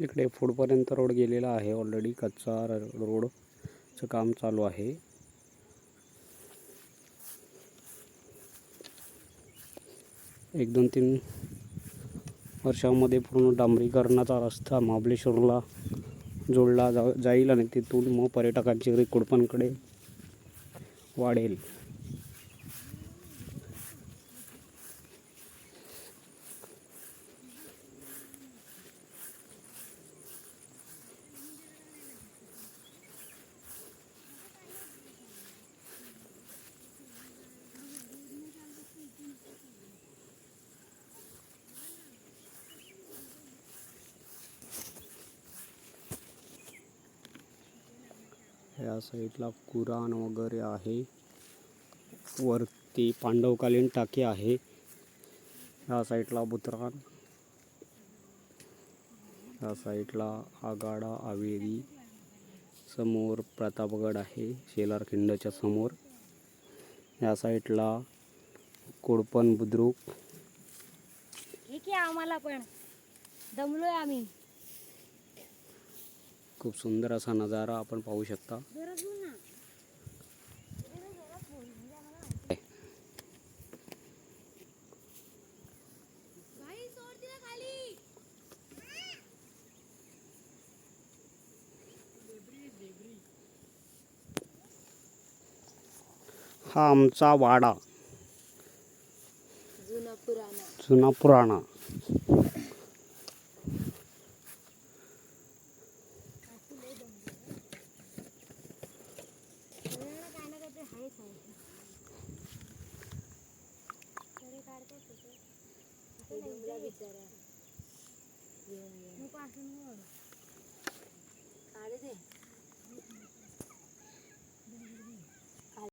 इकडे पुढपर्यंत रोड गेलेला आहे. ऑलरेडी कच्चा र- रोडचं काम चालू आहे. एक दोन तीन वर्षामध्ये पूर्ण डांबरीकरणाचा रस्ता महाबलेश्वरला जोडला जा जाईल आणि तिथून मग पर्यटकांची कुडपणकडे वाढेल. या साईडला कुराण वगैरे आहे. वरती पांडवकालीन टाकी आहे. या साईडला बुतरान या साईडला आगाडा आवेरी समोर प्रतापगड आहे शेलार खिंडच्या समोर. या साईडला कोडपण बुद्रुक. ठीक आहे आम्हाला पण. दमलोय आम्ही. खूप सुंदर असा नजारा आपण पाहू शकता. हा आमचा वाडा. जुना पुराणा. હું નું